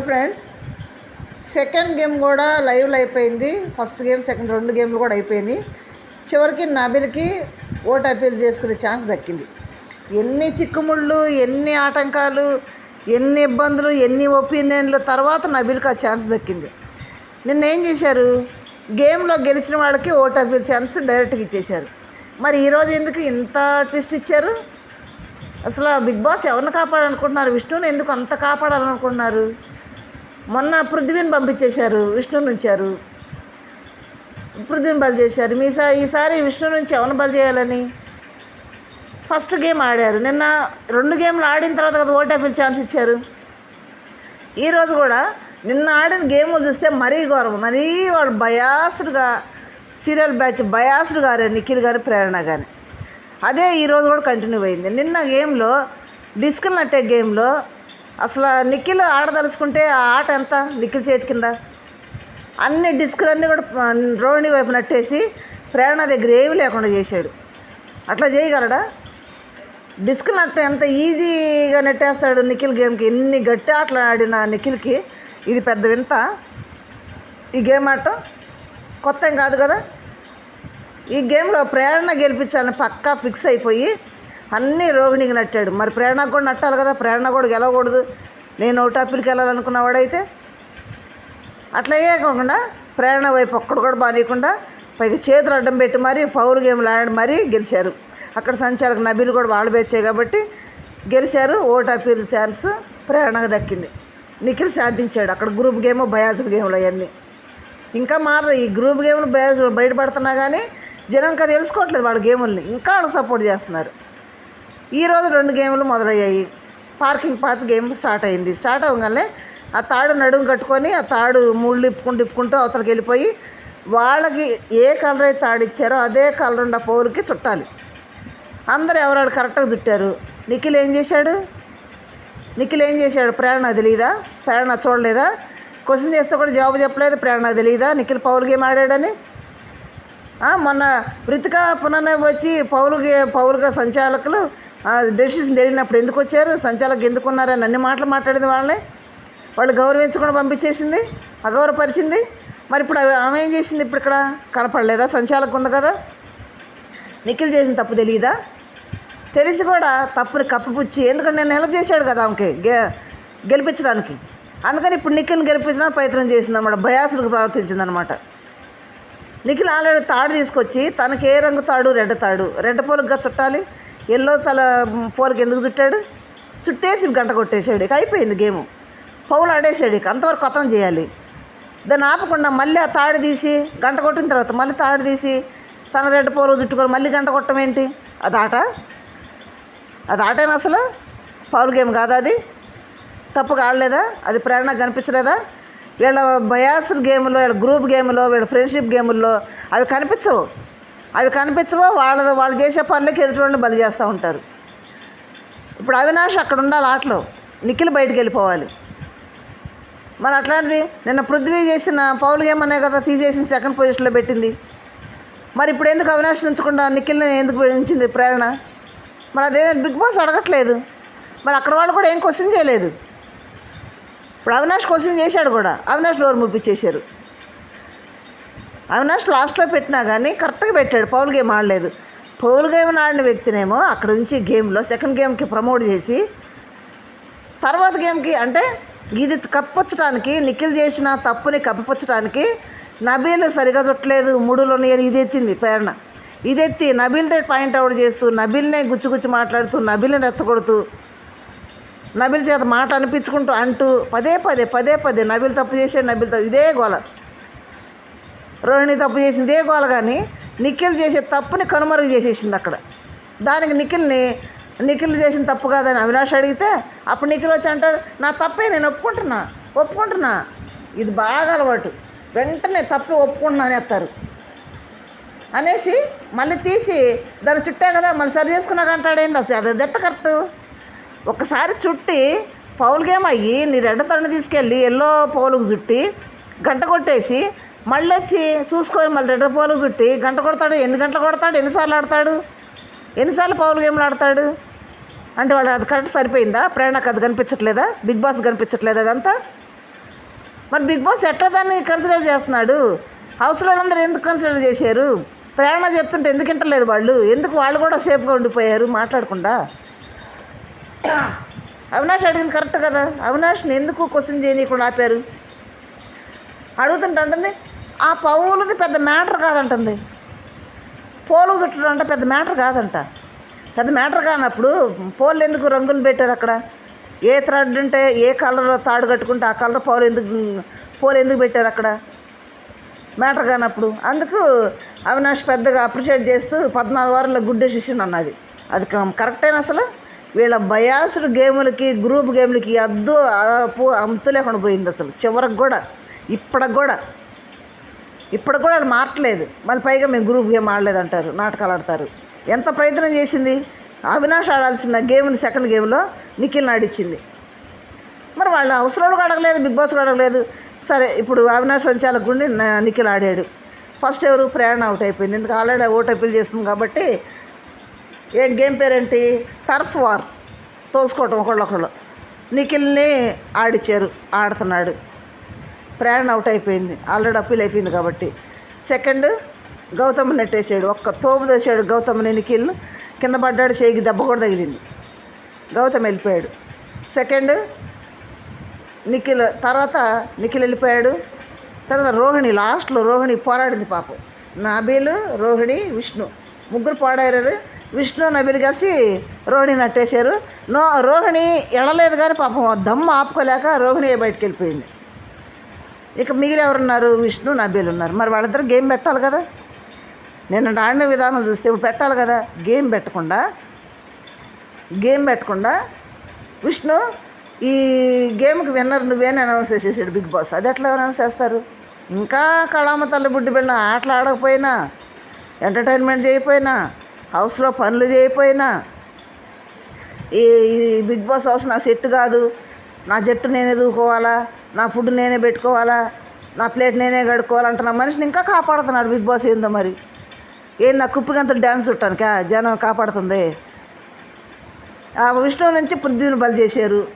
Hello friends. Second game కూడా లైవ్లో అయిపోయింది. ఫస్ట్ గేమ్ సెకండ్ రెండు గేమ్లు కూడా అయిపోయినాయి. చివరికి నబిల్కి ఓటు అప్పీల్ చేసుకునే ఛాన్స్ దక్కింది. ఎన్ని చిక్కుముళ్ళు ఎన్ని ఆటంకాలు ఎన్ని ఇబ్బందులు ఎన్ని ఒపీనియన్లు తర్వాత నబిల్కి ఆ ఛాన్స్ దక్కింది. నిన్న ఏం చేశారు? గేమ్లో గెలిచిన వాళ్ళకి ఓటు అప్పీల్ ఛాన్స్ డైరెక్ట్గా ఇచ్చేశారు. మరి ఈరోజు ఎందుకు ఇంత ట్విస్ట్ ఇచ్చారు? అసలు బిగ్ బాస్ ఎవరిని కాపాడాలనుకుంటున్నారు? విష్ణుని ఎందుకు అంత కాపాడాలనుకుంటున్నారు? మొన్న పృథ్వీని పంపించేశారు విష్ణుని ఉంచారు. పృథ్వీని బలి చేశారు. మీసారి ఈసారి విష్ణు నుంచి ఎవరిని బలి చేయాలని? ఫస్ట్ గేమ్ ఆడారు. నిన్న రెండు గేమ్లు ఆడిన తర్వాత కదా ఓటాపిల్ ఛాన్స్ ఇచ్చారు. ఈరోజు కూడా నిన్న ఆడిన గేములు చూస్తే మరీ ఘోరం మరీ వాళ్ళు బయాస్డ్గా సీరియల్ బ్యాచ్ బయాస్డ్ గారు నిఖిల్ గారు ప్రేరణ కానీ అదే ఈరోజు కూడా కంటిన్యూ అయింది. నిన్న గేమ్లో డిస్కల్ నట్టే గేమ్లో అసలు నిఖిల్ ఆడదలుచుకుంటే ఆ ఆట ఎంత? నిఖిల్ చేతి కింద? అన్ని డిస్కులన్నీ కూడా రోహిణి వైపు నట్టేసి ప్రేరణ దగ్గర ఏమీ లేకుండా చేశాడు. అట్లా చేయగలడా? డిస్క్ నట్ట ఎంత ఈజీగా నెట్టేస్తాడు నిఖిల్ గేమ్కి. ఎన్ని గట్టి ఆటలు ఆడిన నిఖిల్కి ఇది పెద్ద వింత. ఈ గేమ్ ఆట కొత్త ఏం కాదు కదా? ఈ గేమ్లో ప్రేరణ గెలిపించాలని పక్కా ఫిక్స్ అయిపోయి అన్నీ రోహిణికి నట్టాడు. మరి ప్రేరణకు కూడా నట్టాలి కదా ప్రేరణ కూడా గెలవకూడదు. నేను ఒకటి వెళ్ళాలనుకున్నవాడైతే అట్లా కాకుండా ప్రేరణ వైపు ఒక్కడు కూడా బాగాలేకుండా పైగా చేతులు అడ్డం పెట్టి మరీ పౌరు గేమ్లు ఆడి మరీ గెలిచారు. అక్కడ సంచాలకు నబీలు కూడా వాళ్ళు బెచ్చాయి కాబట్టి గెలిచారు. ఓటు అప్పీల్ ఛాన్స్ ప్రేరణకు దక్కింది. నిఖిల్ సాధించాడు. అక్కడ గ్రూప్ గేమ్ బయాజుల గేమ్లు అవన్నీ. ఇంకా మారరు. ఈ గ్రూప్ గేమ్లు బయాజ్ బయటపడుతున్నా కానీ జనం ఇంకా తెలుసుకోవట్లేదు వాళ్ళ గేముల్ని. ఇంకా వాళ్ళు సపోర్ట్ చేస్తున్నారు. ఈరోజు రెండు గేములు మొదలయ్యాయి. పార్కింగ్ పాత్ గేమ్ స్టార్ట్ అయింది. స్టార్ట్ అవ్వగానే ఆ తాడు నడుము కట్టుకొని ఆ తాడు ముళ్ళు ఇప్పుకుంటూ ఇప్పుకుంటూ అవతలకి వెళ్ళిపోయి వాళ్ళకి ఏ కలర్ అయితే తాడు ఇచ్చారో అదే కలర్ ఉన్న పౌరుకి చుట్టాలి. అందరూ ఎవరు కరెక్ట్గా చుట్టారు? నిఖిల్ ఏం చేశాడు? నిఖిల్ ఏం చేశాడు? ప్రేరణ తెలియదా ప్రేరణ చూడలేదా? క్వశ్చన్ చేస్తే కూడా జవాబు చెప్పలేదు. ప్రేరణ తెలియదా నిఖిల్ పౌరు గేమ్ ఆడాడని. మొన్న రితిక పునర్నవి వచ్చి పౌరుగా పౌరుగా సంచాలకులు డెసిషన్ తెలియనప్పుడు ఎందుకు వచ్చారు? సంచాలకులు ఎందుకు ఉన్నారని అన్ని మాటలు మాట్లాడింది వాళ్ళే? వాళ్ళు గౌరవించకుండా పంపించేసింది? అగౌరవపరిచింది? మరి ఇప్పుడు అవి- ఆమె ఏం చేసింది ఇప్పుడు ఇక్కడ? కనపడలేదా? సంచాలకు ఉంది కదా? నిఖిల్ చేసిన తప్పు తెలియదా తెలిసి కూడా తప్పుని కప్పిపుచ్చి ఎందుకంటే నేను హెల్ప్ చేశాడు కదా ఆమెకి గె గెలిపించడానికి. అందుకని ఇప్పుడు నిఖిల్ని గెలిపించడానికి ప్రయత్నం చేసిందన్నమాట. భయాసులకు ప్రవర్తించిందనమాట నిఖిల్ ఆల్రెడీ తాడు తీసుకొచ్చి తనకి ఏ రంగు తాడు? రెడ్ తాడు. రెడ్ పోలుగా చుట్టాలి. ఎల్లో తల పోలకి ఎందుకు చుట్టాడు? చుట్టేసి గంట కొట్టేసాడు ఇక అయిపోయింది గేము. పౌలు ఆడేసాడు ఇక అంతవరకు కొత్తం చేయాలి. దాన్ని ఆపకుండా మళ్ళీ ఆ తాడు తీసి గంట కొట్టిన తర్వాత మళ్ళీ తాడు తీసి తన రెడ్డి పోలు చుట్టుకొని మళ్ళీ గంట కొట్టడం ఏంటి? అది ఆట? అది ఆటేనా అసలు? పౌల్ గేమ్ కాదా అది? తప్పుగా ఆడలేదా? అది ప్రేరణ కనిపించలేదా? వీళ్ళ బయాస్ గేమ్లో వీళ్ళ గ్రూప్ గేమ్లో వీళ్ళ ఫ్రెండ్షిప్ గేముల్లో అవి కనిపించవు. అవి కనిపించవో? వాళ్ళ వాళ్ళు చేసే పనులకి ఎదుటివాళ్ళని బలి చేస్తూ ఉంటారు. ఇప్పుడు అవినాష్ అక్కడ ఉండాలి ఆటలో. నిఖిల్ బయటికి వెళ్ళిపోవాలి. మరి అట్లాంటిది నిన్న పృథ్వీ చేసిన పౌలు గేమ్ అనే కదా తీసేసిన సెకండ్ పొజిషన్లో పెట్టింది. మరి ఇప్పుడు ఎందుకు అవినాష్ ఉంచకుండా నిఖిల్ని ఎందుకు ఉంచింది ప్రేరణ? మరి అదే బిగ్ బాస్ అడగట్లేదు. మరి అక్కడ వాళ్ళు కూడా ఏం క్వశ్చన్ చేయలేదు. ఇప్పుడు అవినాష్ క్వశ్చన్ చేశాడు కూడా. అవినాష్ డోర్ ముప్పించేశారు అవినాష్ లాస్ట్లో పెట్టినా కానీ కరెక్ట్గా పెట్టాడు. పౌల్ గేమ్ ఆడలేదు. పౌల్ గేమ్ ఆడిన వ్యక్తినేమో అక్కడ నుంచి గేమ్లో సెకండ్ గేమ్కి ప్రమోట్ చేసి తర్వాత గేమ్కి అంటే ఇది కప్పచ్చడానికి నిఖిల్ చేసిన తప్పుని కప్పిపుచ్చడానికి నబీల్ సరిగా చుట్టలేదు. మూడులో ఇది ఎత్తింది ప్రేరణ. ఇది ఎత్తి నబీల్తో పాయింట్ అవుట్ చేస్తూ నబీల్నే గుచ్చి గుచ్చి మాట్లాడుతూ నబీల్ని రెచ్చగొడుతూ నబిల్ చేత మాట అనిపించుకుంటూ అంటూ పదే పదే పదే పదే నబిల్ తప్పు చేసే నబిల్ తప్పు ఇదే గోల. రోహిణి తప్పు చేసింది ఏ గోల కానీ నిఖిల్ చేసే తప్పుని కనుమరుగు చేసేసింది అక్కడ. దానికి నిఖిల్ని నిఖిల్ చేసిన తప్పు కాదని అవినాష్ అడిగితే అప్పుడు నిఖిల్ వచ్చి అంటాడు నా తప్పే నేను ఒప్పుకుంటున్నా ఒప్పుకుంటున్నా. ఇది బాగా అలవాటు. వెంటనే తప్పు ఒప్పుకుంటున్నా అనేస్తారు. అనేసి మళ్ళీ తీసి దాన్ని చుట్టే కదా మళ్ళీ సరి చేసుకున్నాక అంటాడు ఏంది అసలు అది దిట్ట కరెక్ట్ ఒకసారి చుట్టి పౌలు గేమ్ అయ్యి నీ రెడ్డ తండ్రి తీసుకెళ్ళి ఎల్లో పౌలుకు చుట్టి గంట కొట్టేసి మళ్ళీ వచ్చి చూసుకొని మళ్ళీ రెండు పోలు చుట్టి గంట కొడతాడు ఎన్ని గంటలు కొడతాడు ఎన్నిసార్లు ఆడతాడు? ఎన్నిసార్లు పౌలు గేమ్లు ఆడతాడు? అంటే వాడు అది కరెక్ట్ సరిపోయిందా? ప్రేరణకు అది కనిపించట్లేదా? బిగ్ బాస్ కనిపించట్లేదా అదంతా? మరి బిగ్ బాస్ ఎట్లా దాన్ని కన్సిడర్ చేస్తున్నాడు? హౌస్లో వాళ్ళందరూ ఎందుకు కన్సిడర్ చేశారు? ప్రేరణ చెప్తుంటే ఎందుకు వింటలేదు వాళ్ళు? ఎందుకు వాళ్ళు కూడా సేఫ్గా ఉండిపోయారు? మాట్లాడకుండా. అవినాష్ అడిగింది కరెక్ట్ కదా. అవినాష్ని ఎందుకు క్వశ్చన్ చేయనీయకుండా ఆపారు? అడుగుతుంటే అంటుంది ఆ పౌలది పెద్ద మ్యాటర్ కాదంటుంది. పోలు చుట్టడం అంటే పెద్ద మ్యాటర్ కాదంట. పెద్ద మ్యాటర్ కానప్పుడు పోలు ఎందుకు రంగులు పెట్టారు అక్కడ? ఏ థ్రెడ్ ఉంటే ఏ కలర్ తాడు కట్టుకుంటే ఆ కలర్ పౌలు ఎందుకు పోలు ఎందుకు పెట్టారు అక్కడ? మ్యాటర్ కానప్పుడు. అందుకు అవినాష్ పెద్దగా అప్రిషియేట్ చేస్తూ పద్నాలుగు వారాల గుడ్ డెసిషన్ అన్నది. అది కరెక్టేనా అసలు? వీళ్ళ బయాసుడు గేములకి గ్రూప్ గేములకి అద్దు ఆపు అంతు లేకుండా పోయింది అసలు. చివరికి కూడా ఇప్పటికి కూడా. ఇప్పుడు కూడా వాళ్ళు మారట్లేదు. మళ్ళీ పైగా మేము గ్రూప్ గేమ్ ఆడలేదు అంటారు నాటకాలు ఆడతారు. ఎంత ప్రయత్నం చేసింది? అవినాష్ ఆడాల్సిన గేమ్ని సెకండ్ గేమ్లో నిఖిల్ని ఆడిచ్చింది. మరి వాళ్ళు అవసరాలు కూడా అడగలేదు బిగ్ బాస్ కూడా అడగలేదు. సరే ఇప్పుడు అవినాష్ సంచాలకు గుండి నిఖిల్ ఆడాడు. ఫస్ట్ ఎవరు? ప్రయాణం అవుట్ అయిపోయింది. ఎందుకు ఆల్రెడీ ఓట్ అప్పీల్ చేస్తుంది కాబట్టి ఏ గేమ్ పేరేంటి? Turf war. తోసుకోవటం ఒకళ్ళొకళ్ళు. నిఖిల్ని ఆడిచ్చారు ఆడుతున్నాడు. ప్రయాణం అవుట్ అయిపోయింది. ఆల్రెడీ అప్పీల్ అయిపోయింది కాబట్టి. సెకండ్ గౌతమ్ నెట్టేసాడు. ఒక్క తోపు దోశాడు గౌతమ్ని నిఖిల్. కింద పడ్డాడు చేయికి దెబ్బ కూడా తగిలింది. గౌతమ్ వెళ్ళిపోయాడు. సెకండ్ నిఖిల్. తర్వాత నిఖిల్ వెళ్ళిపోయాడు. తర్వాత రోహిణి. లాస్ట్లో రోహిణి పోరాడింది పాపం. నబీలు రోహిణి విష్ణు. ముగ్గురు పోడారు విష్ణు నబీలు కలిసి రోహిణి నట్టేశారు. నో రోహిణి ఎడలేదు కానీ పాపం దమ్ము ఆపుకోలేక రోహిణి బయటికి వెళ్ళిపోయింది. ఇక మిగిలి ఎవరున్నారు? విష్ణు నబీలు ఉన్నారు. మరి వాళ్ళిద్దరు గేమ్ పెట్టాలి కదా? నేను ఆడిన విధానం చూస్తే ఇప్పుడు పెట్టాలి కదా? గేమ్ పెట్టకుండా గేమ్ పెట్టకుండా విష్ణు ఈ గేమ్కి విన్నర్ నువ్వేని అనౌన్స్ చేసేసాడు బిగ్ బాస్? అది ఎట్లా అనౌన్స్ చేస్తారు? ఇంకా కళామ తల్లి బుడ్డి బిళ్ళ ఆటలు ఆడకపోయినా ఎంటర్టైన్మెంట్ చేయకపోయినా హౌస్లో పనులు చేయకపోయినా ఈ బిగ్ బాస్ హౌస్ నా సెట్ కాదు నా జట్టు నేను ఎదుర్కోవాలా? నా ఫుడ్ నేనే పెట్టుకోవాలా? నా ప్లేట్ నేనే కడుక్కోవాలంటున్న మనిషిని ఇంకా కాపాడుతున్నాడు బిగ్ బాస్ ఏందో మరి? ఏంది ఆ కుప్పిగంతలు డ్యాన్స్ చుట్టానికా జనం కాపాడుతుంది? ఆ విష్ణువు నుంచి పృథ్వీని బలి చేశారు.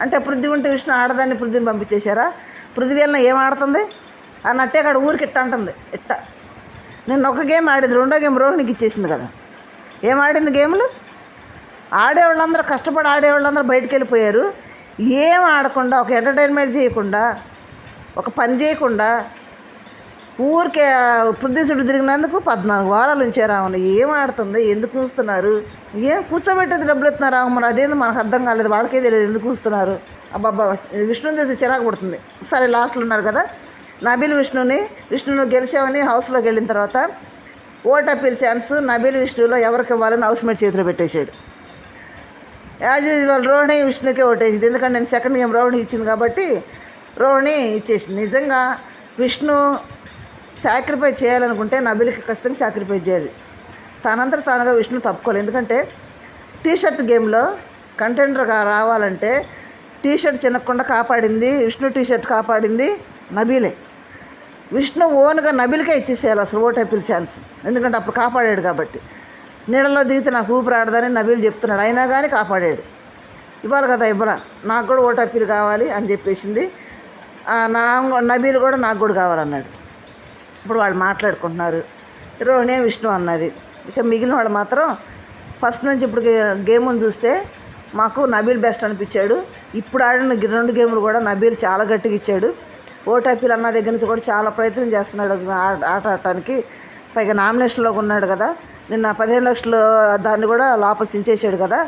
అంటే పృథ్వీ ఉంటే విష్ణు ఆడదాన్ని పృథ్వీని పంపించేశారా? పృథ్వీ వలన ఏం ఆడుతుంది? ఆ నట్టే అక్కడ ఊరికి ఇట్ట అంటుంది. ఇట్ట. నిన్న ఒక గేమ్ ఆడింది రెండో గేమ్ రోహిణికి ఇచ్చేసింది కదా. ఏం ఆడింది గేమ్లు ఆడేవాళ్ళందరూ కష్టపడి ఆడేవాళ్ళందరూ బయటికి వెళ్ళిపోయారు. ఏం ఆడకుండా ఒక ఎంటర్టైన్మెంట్ చేయకుండా ఒక పని చేయకుండా ఊరికే ప్రదేశుడు తిరిగినందుకు పద్నాలుగు వారాలు ఉంచారు ఆమెను ఏం ఆడుతుంది? ఎందుకు కూస్తున్నారు? ఏం కూర్చోబెట్టేది డబ్బులు ఇస్తున్నారు ఆమె మరి మనకు అర్థం కాలేదు వాళ్ళకే తెలియదు ఎందుకు కూస్తున్నారు? అబ్బాబ్బా విష్ణుని చూసి చిరాకు పడుతుంది. సరే లాస్ట్లో ఉన్నారు కదా? నబీల్ విష్ణుని విష్ణును గెలిచామని హౌస్లోకి వెళ్ళిన తర్వాత ఓట్ అప్పీల్ ఛాన్స్ నబీల్ విష్ణులో ఎవరికి ఇవ్వాలని హౌస్ మేట్ చేతిలో పెట్టేశాడు. యాజ్ యూజువల్ రోహిణి విష్ణుకే ఓటేసింది. ఎందుకంటే నేను సెకండ్ గేమ్ రోహిణి ఇచ్చింది కాబట్టి రోహిణి ఇచ్చేసింది. నిజంగా విష్ణు సాక్రిఫైస్ చేయాలనుకుంటే నబిలికి ఖచ్చితంగా సాక్రిఫైస్ చేయాలి. తనంతట తానుగా విష్ణు తప్పుకోలేదు ఎందుకంటే టీ షర్ట్ గేమ్లో కంటెండర్గా రావాలంటే టీ షర్ట్ చిన్నకుండా కాపాడింది విష్ణు టీ షర్ట్ కాపాడింది నబీలే. విష్ణు ఓన్గా నబిల్కే ఇచ్చేసేయాలి అసలు ఓటైపుల్ ఛాన్స్. ఎందుకంటే అప్పుడు కాపాడాడు కాబట్టి. నీళ్ళలో దిగితే నాకు ఊపిరి ఆడదని నబీలు చెప్తున్నాడు. అయినా కానీ కాపాడాడు. ఇవ్వాలి కదా ఇవ్వరా నాకు కూడా ఓటు కావాలి అని చెప్పేసింది. నా నబీలు కూడా నాకు కూడా కావాలన్నాడు. ఇప్పుడు వాళ్ళు మాట్లాడుకుంటున్నారు. రోహిణి విష్ణు అన్నది. ఇక మిగిలిన వాళ్ళు మాత్రం ఫస్ట్ నుంచి ఇప్పుడు గేమును చూస్తే మాకు నబీల్ బెస్ట్ అనిపించాడు. ఇప్పుడు ఆడిన రెండు గేములు కూడా నబీల్ చాలా గట్టిగా ఇచ్చాడు. ఓటైపీలు అన్న దగ్గర నుంచి కూడా చాలా ప్రయత్నం చేస్తున్నాడు. ఆ- ఆట ఆడటానికి. పైగా నామినేషన్లోకి ఉన్నాడు కదా. నిన్న పదిహేను లక్షలు దాన్ని కూడా లోపల చించేసాడు కదా.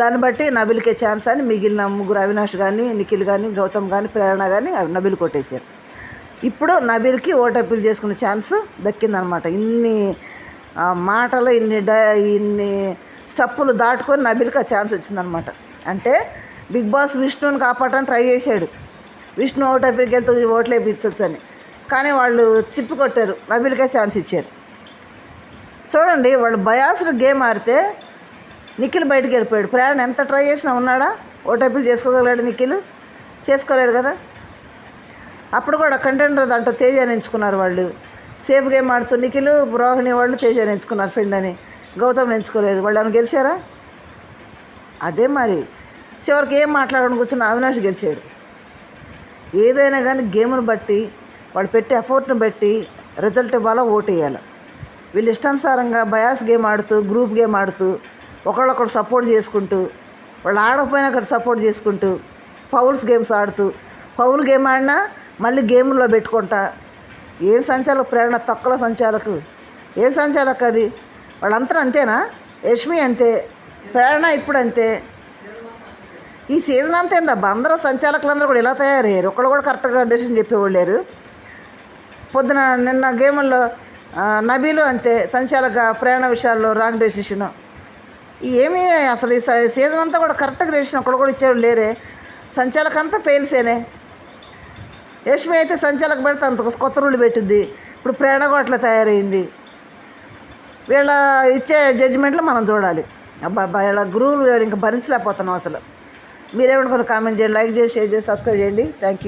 దాన్ని బట్టి నబిల్కే ఛాన్స్ అని మిగిలిన ముగ్గురు అవినాష్ కానీ నిఖిల్ కానీ గౌతమ్ కానీ ప్రేరణ కానీ నబిల్ కొట్టేశారు. ఇప్పుడు నబీల్కి ఓటు అప్పీల్ చేసుకునే ఛాన్స్ దక్కిందనమాట. ఇన్ని మాటలు ఇన్ని డ ఇన్ని స్టప్పులు దాటుకొని నబీల్కి ఆ ఛాన్స్ వచ్చిందనమాట. అంటే బిగ్ బాస్ విష్ణుని కాపాడటానికి ట్రై చేశాడు. విష్ణు ఓటు అప్పీల్కి వెళ్తే ఓట్లు వేయించవచ్చు అని కానీ వాళ్ళు తిప్పి కొట్టారు. నబీల్కే ఛాన్స్ ఇచ్చారు. చూడండి వాళ్ళు బయాసులు గేమ్ ఆడితే నిఖిల్ బయటికి వెళ్ళిపోయాడు. ప్రయాణం ఎంత ట్రై చేసినా ఉన్నాడా? ఓటైపులు చేసుకోగలడు నిఖిల్? చేసుకోలేదు కదా? అప్పుడు కూడా కంటెండర్ దాంట్లో తేజాని ఎంచుకున్నారు వాళ్ళు. సేఫ్ గేమ్ ఆడుతూ నిఖిల్ రోహిణి వాళ్ళు తేజాని ఎంచుకున్నారు ఫ్రెండ్ అని. గౌతమ్ ఎంచుకోలేదు వాళ్ళు ఏమైనా గెలిచారా? అదే మరి. చివరికి ఏం మాట్లాడని కూర్చున్న అవినాష్ గెలిచాడు. ఏదైనా కానీ గేమ్ని బట్టి వాళ్ళు పెట్టే ఎఫర్ట్ని బట్టి రిజల్ట్ ఇవ్వాలా ఓటు వేయాలి వీళ్ళు ఇష్టానుసారంగా బయాస్ గేమ్ ఆడుతూ గ్రూప్ గేమ్ ఆడుతూ ఒకళ్ళొకరు సపోర్ట్ చేసుకుంటూ వాళ్ళు ఆడకపోయినా అక్కడ సపోర్ట్ చేసుకుంటూ పౌల్స్ గేమ్స్ ఆడుతూ పౌల్ గేమ్ ఆడినా మళ్ళీ గేమ్లో పెట్టుకుంటా. ఏం సంచాలకు ప్రేరణ? తక్కువ సంచాలకు. ఏ సంచాలకు అది? వాళ్ళంతా అంతేనా? యష్మి అంతే. ప్రేరణ ఇప్పుడు అంతే. ఈ సీజన్ అంతా ఏందబ్బా? అందరూ సంచాలకులందరూ కూడా ఇలా తయారయ్యారు. ఒకళ్ళు కూడా కరెక్ట్గా డెసిషన్ చెప్పేవాళ్ళు లేరు. పొద్దున నిన్న గేముల్లో నబీలు అంతే సంచాలక ప్రయాణ విషయాల్లో రాంగ్ డెసిషన్ ఏమీ అసలు ఈ స- సీజన్ అంతా కూడా కరెక్ట్గా డెసిషన్ ఒకళ్ళు కూడా ఇచ్చేవాళ్ళు లేరే. సంచాలక అంతా ఫెయిల్సేనే యష్మి అయితే సంచాలక పెడితే అంత కొత్త రూళ్ళు పెట్టింది. ఇప్పుడు ప్రేరణ కూడా అట్లా తయారైంది. వీళ్ళ ఇచ్చే జడ్జిమెంట్లో మనం చూడాలి. అబ్బాబ్బా అబ్బా వీళ్ళ గురువులు ఇంకా భరించలేకపోతున్నాం అసలు. మీరేమనుకున్న కామెంట్ చేయండి లైక్ చేసి షేర్ చేసి సబ్స్క్రైబ్ చేయండి. Thank you